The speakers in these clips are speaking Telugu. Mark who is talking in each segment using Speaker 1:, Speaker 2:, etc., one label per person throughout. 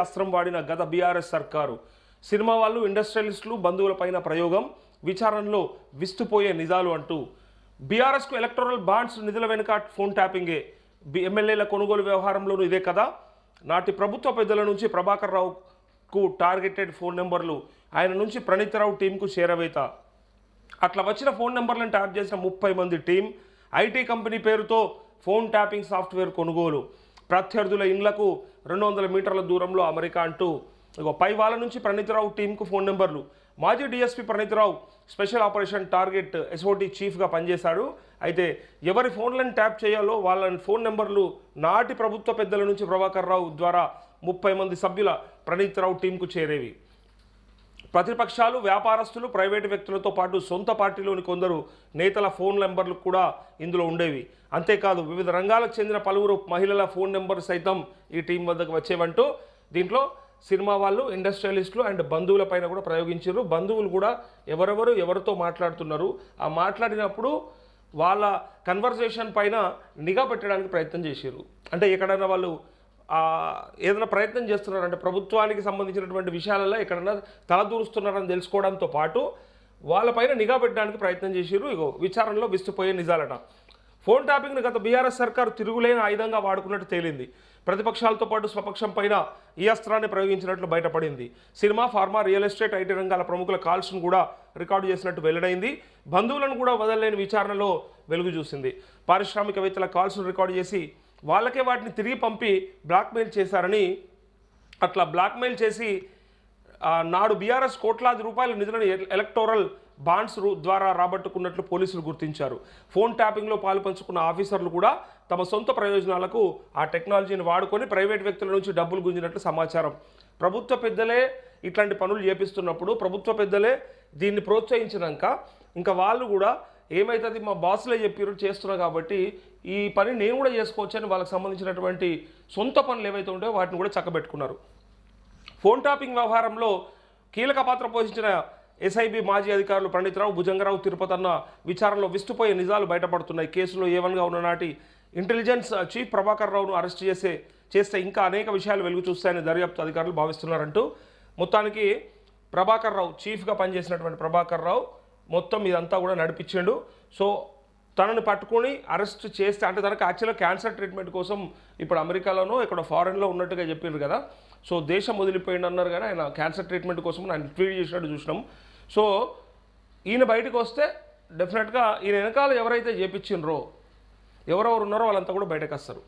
Speaker 1: శాస్త్రం వాడిన గత బీఆర్ఎస్ సర్కారు. సినిమా వాళ్ళు ఇండస్ట్రియలిస్టులు బంధువులపైన ప్రయోగం విచారణలో విస్తుపోయే నిజాలు అంటూ. బీఆర్ఎస్కు ఎలక్టోరల్ బాండ్స్ నిధుల వెనుక ఫోన్ ట్యాపింగే. బి ఎమ్మెల్యేల కొనుగోలు వ్యవహారంలోనూ ఇదే కదా నాటి ప్రభుత్వ పెద్దల నుంచి ప్రభాకర్ రావుకు టార్గెటెడ్ ఫోన్ నెంబర్లు ఆయన నుంచి ప్రణీతరావు టీంకు చేరవేత. అట్లా వచ్చిన ఫోన్ నెంబర్లను ట్యాప్ చేసిన ముప్పై మంది టీం ఐటీ కంపెనీ పేరుతో ఫోన్ ట్యాపింగ్ సాఫ్ట్వేర్ కొనుగోలు. ప్రత్యర్థుల ఇండ్లకు రెండు వందల మీటర్ల దూరంలో అమెరికా అంటూ ఇగో పై వాళ్ళ నుంచి ప్రణీతరావు టీంకు ఫోన్ నెంబర్లు. మాజీ DSP Praneeth Rao special operation target SOT చీఫ్గా పనిచేశాడు. అయితే ఎవరి ఫోన్లను ట్యాప్ చేయాలో వాళ్ళ ఫోన్ నెంబర్లు నాటి ప్రభుత్వ పెద్దల నుంచి ప్రభాకర్ రావు ద్వారా ముప్పై మంది సభ్యుల ప్రణీతరావు టీంకు చేరేవి. ప్రతిపక్షాలు వ్యాపారస్తులు ప్రైవేటు వ్యక్తులతో పాటు సొంత పార్టీలోని కొందరు నేతల ఫోన్ నెంబర్లు కూడా ఇందులో ఉండేవి. అంతేకాదు వివిధ రంగాలకు చెందిన పలువురు మహిళల ఫోన్ నెంబర్ సైతం ఈ టీం వద్దకు వచ్చేవంటూ దీంట్లో సినిమా వాళ్ళు ఇండస్ట్రియలిస్టులు అండ్ బంధువుల పైన కూడా ప్రయోగించారు. బంధువులు కూడా ఎవరెవరు ఎవరితో మాట్లాడుతున్నారు. ఆ మాట్లాడినప్పుడు వాళ్ళ కన్వర్జేషన్ పైన నిఘా పెట్టడానికి ప్రయత్నం చేశారు. అంటే ఎక్కడైనా వాళ్ళు ఏదైనా ప్రయత్నం చేస్తున్నారంటే ప్రభుత్వానికి సంబంధించినటువంటి విషయాలలో ఎక్కడన్నా తలదూరుస్తున్నారని తెలుసుకోవడంతో పాటు వాళ్ళపైన నిఘా పెట్టడానికి ప్రయత్నం చేసిరు ఇగో విచారణలో విస్తుపోయే నిజాలట. ఫోన్ ట్యాపింగ్ను గత బీఆర్ఎస్ సర్కారు తిరుగులేని ఆయుధంగా వాడుకున్నట్టు తేలింది. ప్రతిపక్షాలతో పాటు స్వపక్షం పైన ఈ అస్త్రాన్ని ప్రయోగించినట్లు బయటపడింది. Cinema pharma real estate IT రంగాల ప్రముఖుల కాల్స్ను కూడా రికార్డు చేసినట్టు వెల్లడైంది. బంధువులను కూడా వదలలేని విచారణలో వెలుగు చూసింది. పారిశ్రామికవేత్తల కాల్స్ను రికార్డు చేసి వాళ్ళకే వాటిని తిరిగి పంపి బ్లాక్మెయిల్ చేశారని అట్లా బ్లాక్మెయిల్ చేసి నాడు బీఆర్ఎస్ కోట్లాది రూపాయల నిధులను ఎలక్టోరల్ బాండ్స్ ద్వారా రాబట్టుకున్నట్లు పోలీసులు గుర్తించారు. ఫోన్ ట్యాపింగ్లో పాల్పంచుకున్న ఆఫీసర్లు కూడా తమ సొంత ప్రయోజనాలకు ఆ టెక్నాలజీని వాడుకొని ప్రైవేట్ వ్యక్తుల నుంచి డబ్బులు గుంజినట్లు సమాచారం. ప్రభుత్వ పెద్దలే ఇట్లాంటి పనులు చేపిస్తున్నప్పుడు ప్రభుత్వ పెద్దలే దీన్ని ప్రోత్సహించినాక ఇంకా వాళ్ళు కూడా ఏమవుతుంది మా బాసులే చెప్పారు చేస్తున్నా కాబట్టి ఈ పని నేను కూడా చేసుకోవచ్చు అని వాళ్ళకి సంబంధించినటువంటి సొంత పనులు ఏవైతే ఉంటాయో వాటిని కూడా చక్కబెట్టుకున్నారు. ఫోన్ టాపింగ్ వ్యవహారంలో కీలక పాత్ర పోషించిన ఎస్ఐబి మాజీ అధికారులు పండితరావు భుజంగరావు తిరుపతి అన్న విచారణలో విస్తుపోయే నిజాలు బయటపడుతున్నాయి. కేసులో ఏవన్గా ఉన్న నాటి ఇంటెలిజెన్స్ చీఫ్ ప్రభాకర్ రావును అరెస్ట్ చేసే చేస్తే ఇంకా అనేక విషయాలు వెలుగు చూస్తాయని దర్యాప్తు అధికారులు భావిస్తున్నారంటూ మొత్తానికి ప్రభాకర్ రావు చీఫ్గా పనిచేసినటువంటి ప్రభాకర్ రావు మొత్తం ఇదంతా కూడా నడిపించిండు. సో తనను పట్టుకొని అరెస్ట్ చేస్తే అంటే తనకు యాక్చువల్గా క్యాన్సర్ ట్రీట్మెంట్ కోసం ఇప్పుడు అమెరికాలోనో ఇక్కడ ఫారెన్లో ఉన్నట్టుగా చెప్పారు కదా. సో దేశం వదిలిపోయింది అన్నారు కానీ ఆయన క్యాన్సర్ ట్రీట్మెంట్ కోసం ఆయన ట్వీట్ చేసినట్టు చూసినాం. సో ఈయన బయటకు వస్తే డెఫినెట్గా ఈయన వెనకాల ఎవరైతే చేపించిండ్రో ఎవరెవరు ఉన్నారో వాళ్ళంతా కూడా బయటకు వస్తారు.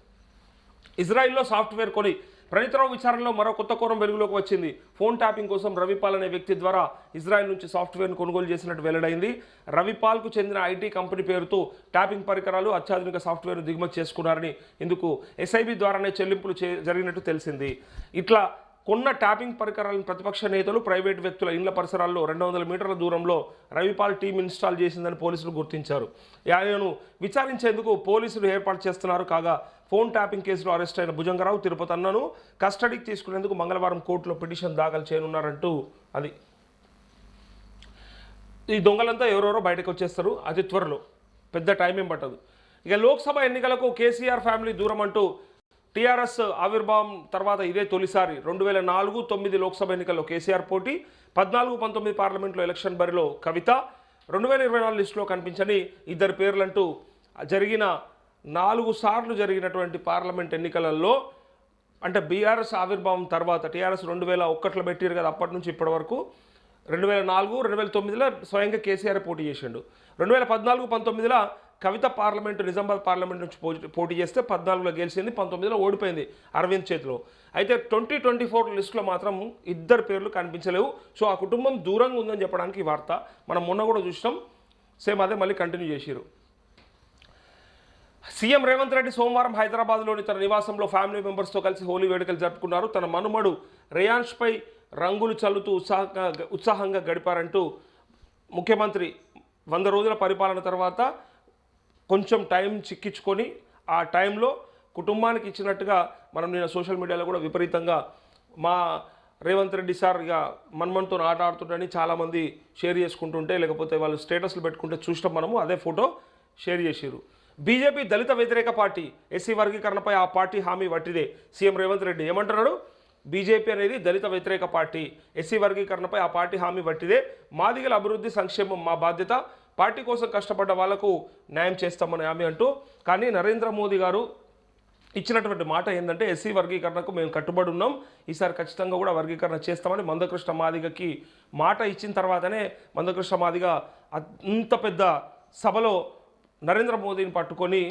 Speaker 1: ఇజ్రాయిల్లో సాఫ్ట్వేర్ కొని ప్రణితరావు విచారణలో మరో కొత్త కోణం వెలుగులోకి వచ్చింది. ఫోన్ ట్యాపింగ్ కోసం రవిపాల్ అనే వ్యక్తి ద్వారా ఇజ్రాయెల్ నుంచి సాఫ్ట్వేర్ను కొనుగోలు చేసినట్టు వెల్లడైంది. రవిపాల్కు చెందిన ఐటీ కంపెనీ పేరుతో ట్యాపింగ్ పరికరాలు అత్యాధునిక సాఫ్ట్వేర్ను దిగుమతి చేసుకున్నారని ఇందుకు ఎస్ఐబి ద్వారానే చెల్లింపులు చే జరిగినట్టు తెలిసింది. ఇట్లా కొన్న ట్యాపింగ్ పరికరాలను ప్రతిపక్ష నేతలు ప్రైవేట్ వ్యక్తుల ఇండ్ల పరిసరాల్లో రెండు వందల మీటర్ల దూరంలో రవిపాల్ టీం ఇన్స్టాల్ చేసిందని పోలీసులు గుర్తించారు. ఆయనను విచారించేందుకు పోలీసులు ఏర్పాటు చేస్తున్నారు. కాగా ఫోన్ ట్యాపింగ్ కేసులో అరెస్ట్ అయిన భుజంగరావు తిరుపతి అన్నను కస్టడీకి తీసుకునేందుకు మంగళవారం కోర్టులో పిటిషన్ దాఖలు చేయనున్నారంటూ అది. ఈ దొంగలంతా ఎవరెవరో బయటకు వచ్చేస్తారు. అతి త్వరలో. పెద్ద టైం ఏం పట్టదు. ఇక లోక్సభ ఎన్నికలకు కేసీఆర్ ఫ్యామిలీ దూరం అంటూ టీఆర్ఎస్ ఆవిర్భావం తర్వాత ఇదే తొలిసారి. రెండు వేల నాలుగు తొమ్మిది లోక్సభ ఎన్నికల్లో కేసీఆర్ పోటీ పద్నాలుగు పంతొమ్మిది పార్లమెంట్లో ఎలక్షన్ బరిలో కవిత రెండు వేల ఇరవై నాలుగు లిస్టులో కనిపించని ఇద్దరు పేర్లంటూ జరిగిన నాలుగు సార్లు జరిగినటువంటి పార్లమెంట్ ఎన్నికలలో అంటే బీఆర్ఎస్ ఆవిర్భావం తర్వాత టీఆర్ఎస్ రెండు వేల ఒక్కట్లో పెట్టారు కదా అప్పటి నుంచి ఇప్పటి వరకు రెండు వేల నాలుగు రెండు వేల తొమ్మిదిలో స్వయంగా కేసీఆర్ పోటీ చేసిండు. రెండు వేల పద్నాలుగు పంతొమ్మిదిలో కవిత పార్లమెంటు నిజామాబాద్ పార్లమెంట్ నుంచి పోటీ పోటీ చేస్తే పద్నాలుగులో గెలిచింది పంతొమ్మిదిలో ఓడిపోయింది అరవింద్ చేతిలో. అయితే ట్వంటీ ట్వంటీ ఫోర్ లిస్టులో మాత్రం ఇద్దరు పేర్లు కనిపించలేవు. సో ఆ కుటుంబం దూరంగా ఉందని చెప్పడానికి ఈ వార్త. మనం మొన్న కూడా చూసినాం. సేమ్ అదే మళ్ళీ కంటిన్యూ చేసిరు సీఎం రేవంత్ రెడ్డి సోమవారం హైదరాబాద్లోని తన నివాసంలో ఫ్యామిలీ మెంబర్స్తో కలిసి హోలీ వేడుకలు జరుపుకున్నారు. తన మనుమడు రేయాన్ష్పై రంగులు చల్లుతూ ఉత్సాహంగా ఉత్సాహంగా గడిపారంటూ ముఖ్యమంత్రి వంద రోజుల పరిపాలన తర్వాత కొంచెం టైం చిక్కించుకొని ఆ టైంలో కుటుంబానికి ఇచ్చినట్టుగా మనం నేను సోషల్ మీడియాలో కూడా విపరీతంగా మా రేవంత్ రెడ్డి సార్ ఇక మన్మన్తో ఆట ఆడుతుంటని చాలామంది షేర్ చేసుకుంటుంటే లేకపోతే వాళ్ళు స్టేటస్లు పెట్టుకుంటే చూసినాం మనము అదే ఫోటో షేర్ చేసిరు బీజేపీ దళిత వ్యతిరేక పార్టీ ఎస్సీ వర్గీకరణపై ఆ పార్టీ హామీ వట్టిదే. సీఎం రేవంత్ రెడ్డి ఏమంటున్నాడు? బీజేపీ అనేది దళిత వ్యతిరేక పార్టీ ఎస్సీ వర్గీకరణపై ఆ పార్టీ హామీ వట్టిదే. మాదిగల అభివృద్ధి సంక్షేమం మా బాధ్యత. పార్టీ కోసం కష్టపడ్డ వాళ్ళకు న్యాయం చేస్తామని హామీ అంటూ. కానీ నరేంద్ర మోదీ గారు ఇచ్చినటువంటి మాట ఏంటంటే ఎస్సీ వర్గీకరణకు మేము కట్టుబడి ఉన్నాం. ఈసారి ఖచ్చితంగా కూడా వర్గీకరణ చేస్తామని మందకృష్ణ మాదిగకి మాట ఇచ్చిన తర్వాతనే మందకృష్ణ మాదిగ అంత పెద్ద సభలో నరేంద్ర మోదీని పట్టుకొని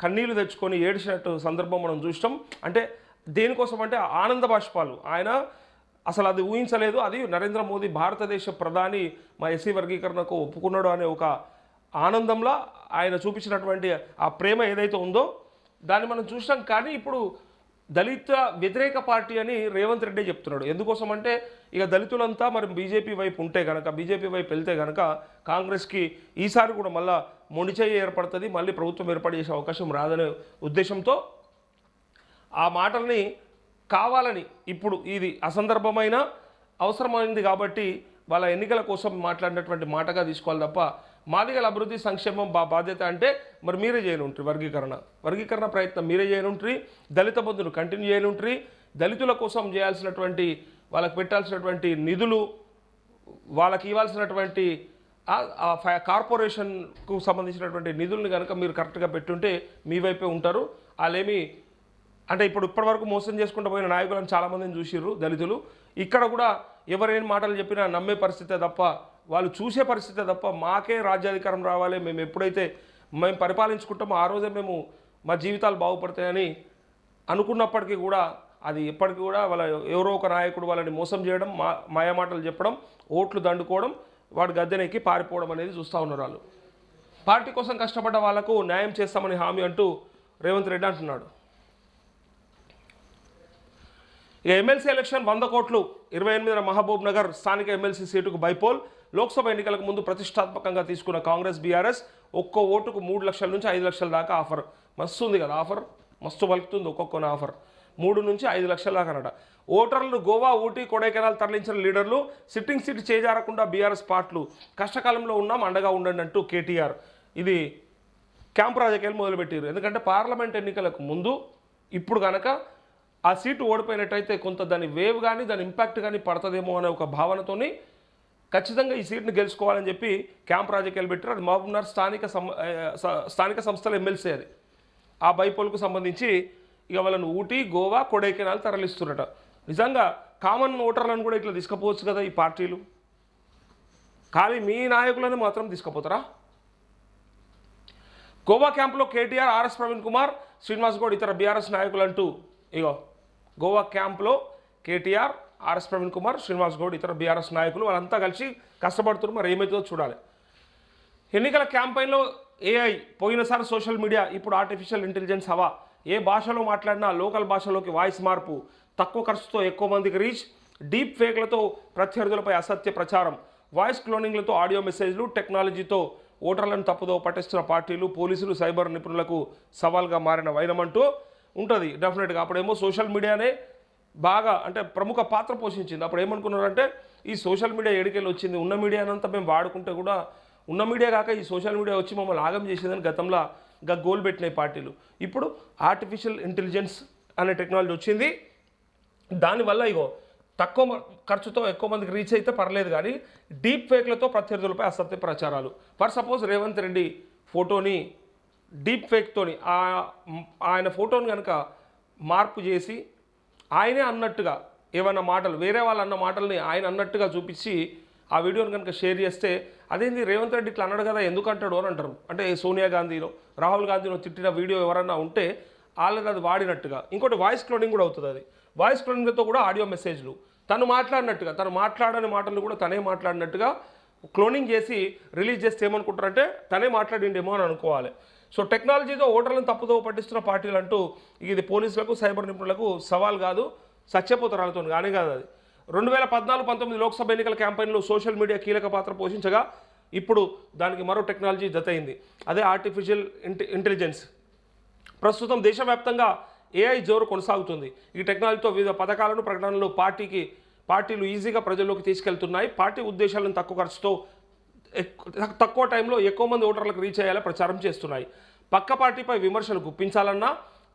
Speaker 1: కన్నీళ్ళు తెచ్చుకొని ఏడిచినట్టు సందర్భం మనం చూసినాం. అంటే దేనికోసం అంటే ఆనంద బాష్పాలు. ఆయన అసలు అది ఊహించలేదు. అది నరేంద్ర మోదీ భారతదేశ ప్రధాని మా ఎస్సీ వర్గీకరణకు ఒప్పుకున్నాడు అనే ఒక ఆనందంలో ఆయన చూపించినటువంటి ఆ ప్రేమ ఏదైతే ఉందో దాన్ని మనం చూసినాం. కానీ ఇప్పుడు దళిత వ్యతిరేక పార్టీ అని రేవంత్ రెడ్డి చెప్తున్నాడు. ఎందుకోసం అంటే ఇక దళితులంతా మరి బీజేపీ వైపు ఉంటే కనుక బీజేపీ వైపు వెళ్తే కనుక కాంగ్రెస్కి ఈసారి కూడా మళ్ళీ మొండిచేయి ఏర్పడుతుంది మళ్ళీ ప్రభుత్వం ఏర్పాటు చేసే అవకాశం రాదనే ఉద్దేశంతో ఆ మాటల్ని కావాలని ఇప్పుడు ఇది అసందర్భమైన అవసరమైంది కాబట్టి వాళ్ళ ఎన్నికల కోసం మాట్లాడినటువంటి మాటగా తీసుకోవాలి తప్ప మాదిగల అభివృద్ధి సంక్షేమం బా బాధ్యత అంటే మరి మీరే చేయనుంటారు వర్గీకరణ. వర్గీకరణ ప్రయత్నం మీరే చేయనుంటారు దళిత బంధును కంటిన్యూ చేయనుంటారు దళితుల కోసం చేయాల్సినటువంటి వాళ్ళకి పెట్టాల్సినటువంటి నిధులు వాళ్ళకి ఇవ్వాల్సినటువంటి కార్పొరేషన్కు సంబంధించినటువంటి నిధుల్ని కనుక మీరు కరెక్ట్గా పెట్టుంటే మీ వైపే ఉంటారు. వాళ్ళేమి అంటే ఇప్పుడు ఇప్పటివరకు మోసం చేసుకుంటూ పోయిన నాయకులను చాలామందిని చూసిర్రు దళితులు. ఇక్కడ కూడా ఎవరేం మాటలు చెప్పినా నమ్మే పరిస్థితే తప్ప వాళ్ళు చూసే పరిస్థితే తప్ప మాకే రాజ్యాధికారం రావాలి. మేము ఎప్పుడైతే మేము పరిపాలించుకుంటామో ఆ రోజే మేము మా జీవితాలు బాగుపడతాయని అనుకున్నప్పటికీ కూడా అది ఎప్పటికీ కూడా వాళ్ళ ఎవరో ఒక నాయకుడు వాళ్ళని మోసం చేయడం మా మాయమాటలు చెప్పడం ఓట్లు దండుకోవడం వాడు గద్దెనెక్కి పారిపోవడం అనేది చూస్తూ ఉన్నారు వాళ్ళు. పార్టీ కోసం కష్టపడ్డ వాళ్ళకు న్యాయం చేస్తామని హామీ అంటూ రేవంత్ రెడ్డి అంటున్నాడు. ఇక ఎమ్మెల్సీ ఎలక్షన్ వంద కోట్లు ఇరవై ఎనిమిదిన మహబూబ్ నగర్ స్థానిక ఎమ్మెల్సీ సీటుకు బైపోల్ లోక్సభ ఎన్నికలకు ముందు ప్రతిష్టాత్మకంగా తీసుకున్న కాంగ్రెస్ బీఆర్ఎస్ ఒక్కో ఓటుకు మూడు లక్షల నుంచి ఐదు లక్షల దాకా ఆఫర్. మస్తు ఉంది కదా ఆఫర్? మస్తు పలుకుతుంది ఒక్కొక్కన ఆఫర్. మూడు నుంచి ఐదు లక్షల దాకా అనట ఓటర్లు గోవా ఊటీ కొడైకెనాల్ తరలించిన లీడర్లు సిట్టింగ్ సీట్ చేజారకుండా బీఆర్ఎస్ పార్ట్లు కష్టకాలంలో ఉన్నాం అండగా ఉండండి అంటూ కేటీఆర్ ఇది క్యాంప్ రాజకీయాలు మొదలుపెట్టారు ఎందుకంటే పార్లమెంట్ ఎన్నికలకు ముందు ఇప్పుడు కనుక ఆ సీటు ఓడిపోయినట్టయితే కొంత దాని వేవ్ కానీ దాని ఇంపాక్ట్ కానీ పడుతుందేమో అనే ఒక భావనతోని ఖచ్చితంగా ఈ సీట్ని గెలుచుకోవాలని చెప్పి క్యాంప్ రాజకీయాలు పెట్టారు. అది మహబూబ్నగర్ స్థానిక సం స్థానిక సంస్థల ఎమ్మెల్సీ అది. ఆ బైపోల్కు సంబంధించి ఇక వాళ్ళను ఊటీ గోవా కొడైకెనాల్ తరలిస్తున్నట నిజంగా కామన్ ఓటర్లను కూడా ఇట్లా తీసుకుపోవచ్చు కదా ఈ పార్టీలు? కానీ మీ నాయకులను మాత్రం తీసుకుపోతారా? గోవా క్యాంపులో కేటీఆర్ ఆర్ఎస్ ప్రవీణ్ కుమార్ శ్రీనివాస్ గౌడ్ ఇతర బీఆర్ఎస్ నాయకులు అంటూ ఇగో గోవా క్యాంప్లో కేటీఆర్ ఆర్ఎస్ ప్రవీణ్ కుమార్ శ్రీనివాస్ గౌడ్ ఇతర బీఆర్ఎస్ నాయకులు వాళ్ళంతా కలిసి కష్టపడుతున్నారు. మరి ఏమవుతుందో చూడాలి. ఎన్నికల క్యాంపెయిన్లో ఏఐ పోయినసారి సోషల్ మీడియా ఇప్పుడు ఆర్టిఫిషియల్ ఇంటెలిజెన్స్ హవా. ఏ భాషలో మాట్లాడినా లోకల్ భాషలోకి వాయిస్ మార్పు తక్కువ ఖర్చుతో ఎక్కువ మందికి రీచ్ డీప్ ఫేక్లతో ప్రత్యర్థులపై అసత్య ప్రచారం వాయిస్ క్లోనింగ్లతో ఆడియో మెసేజ్లు టెక్నాలజీతో ఓటర్లను తప్పుదో పట్టిస్తున్న పార్టీలు పోలీసులు సైబర్ నిపుణులకు సవాల్గా మారిన వైనమంటూ ఉంటుంది. డెఫినెట్గా అప్పుడేమో సోషల్ మీడియానే బాగా అంటే ప్రముఖ పాత్ర పోషించింది. అప్పుడు ఏమనుకున్నారంటే ఈ సోషల్ మీడియా ఎడికెళ్ళి వచ్చింది. ఉన్న మీడియానంతా మేము వాడుకుంటే కూడా ఉన్న మీడియా కాక ఈ సోషల్ మీడియా వచ్చి మమ్మల్ని ఆగం చేసేదని గతంలో గా గోల్ పెట్టినాయి పార్టీలు. ఇప్పుడు ఆర్టిఫిషియల్ ఇంటెలిజెన్స్ అనే టెక్నాలజీ వచ్చింది. దానివల్ల ఇగో తక్కువ మ- ఖర్చుతో ఎక్కువ మందికి రీచ్ అయితే పర్లేదు కానీ డీప్ ఫేక్లతో ప్రత్యర్థులపై అసత్య ప్రచారాలు. ఫర్ సపోజ్ రేవంత్ రెడ్డి ఫోటోని డీప్ ఫేక్తోని ఆయన ఫోటోని కనుక మార్పు చేసి ఆయనే అన్నట్టుగా ఏమన్నా మాటలు వేరే వాళ్ళు అన్న మాటల్ని ఆయన అన్నట్టుగా చూపించి ఆ వీడియోని కనుక షేర్ చేస్తే అదేంది రేవంత్ రెడ్డి ఇట్లా అన్నాడు కదా ఎందుకు అంటాడు అని అంటారు. అంటే సోనియా గాంధీనో రాహుల్ గాంధీనో తిట్టిన వీడియో ఎవరన్నా ఉంటే వాళ్ళని అది వాడినట్టుగా. ఇంకోటి వాయిస్ క్లోనింగ్ కూడా అవుతుంది అది. వాయిస్ క్లోనింగ్తో కూడా ఆడియో మెసేజ్లు తను మాట్లాడినట్టుగా తను మాట్లాడని మాటలు కూడా తనే మాట్లాడినట్టుగా క్లోనింగ్ చేసి రిలీజ్ చేస్తే ఏమనుకుంటారంటే తనే మాట్లాడిండేమో అని అనుకోవాలి. సో టెక్నాలజీతో ఓటర్లను తప్పుదో పట్టిస్తున్న పార్టీలు అంటూ ఇది పోలీసులకు సైబర్ నిపుణులకు సవాల్ కాదు సత్యపోతరాలతో కానీ కాదు అది. రెండు వేల పద్నాలుగు పంతొమ్మిది లోక్సభ ఎన్నికల క్యాంపెయిన్లో సోషల్ మీడియా కీలక పాత్ర పోషించగా ఇప్పుడు దానికి మరో టెక్నాలజీ జతయింది. అదే ఆర్టిఫిషియల్ ఇంటె ఇంటెలిజెన్స్ ప్రస్తుతం దేశవ్యాప్తంగా ఏఐ జోరు కొనసాగుతుంది. ఈ టెక్నాలజీతో వివిధ పథకాలను ప్రకటనలు పార్టీకి పార్టీలు ఈజీగా ప్రజల్లోకి తీసుకెళ్తున్నాయి. పార్టీ ఉద్దేశాలను తక్కువ ఖర్చుతో తక్కువ టైంలో ఎక్కువ మంది ఓటర్లకు రీచ్ అయ్యేలా ప్రచారం చేస్తున్నాయి. పక్క పార్టీపై విమర్శలు గుప్పించాలన్నా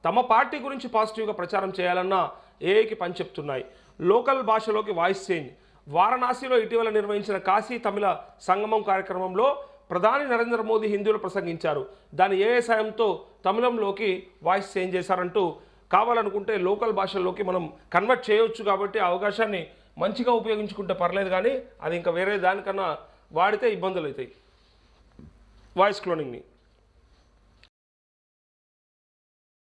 Speaker 1: తమ పార్టీ గురించి పాజిటివ్గా ప్రచారం చేయాలన్నా ఏఐకి పని చెప్తున్నాయి. లోకల్ భాషలోకి వాయిస్ చేంజ్ వారణాసిలో ఇటీవల నిర్వహించిన కాశీ తమిళ సంగమం కార్యక్రమంలో ప్రధాని నరేంద్ర మోదీ హిందీలో ప్రసంగించారు. దాని ఏ సాయంతో తమిళంలోకి వాయిస్ చేంజ్ చేశారంటూ కావాలనుకుంటే లోకల్ భాషల్లోకి మనం కన్వర్ట్ చేయవచ్చు కాబట్టి ఆ అవకాశాన్ని మంచిగా ఉపయోగించుకుంటే పర్లేదు కానీ అది ఇంకా వేరే దానికన్నా వాడితే ఇబ్బందులు అవుతాయి వాయిస్ క్లోనింగ్ని.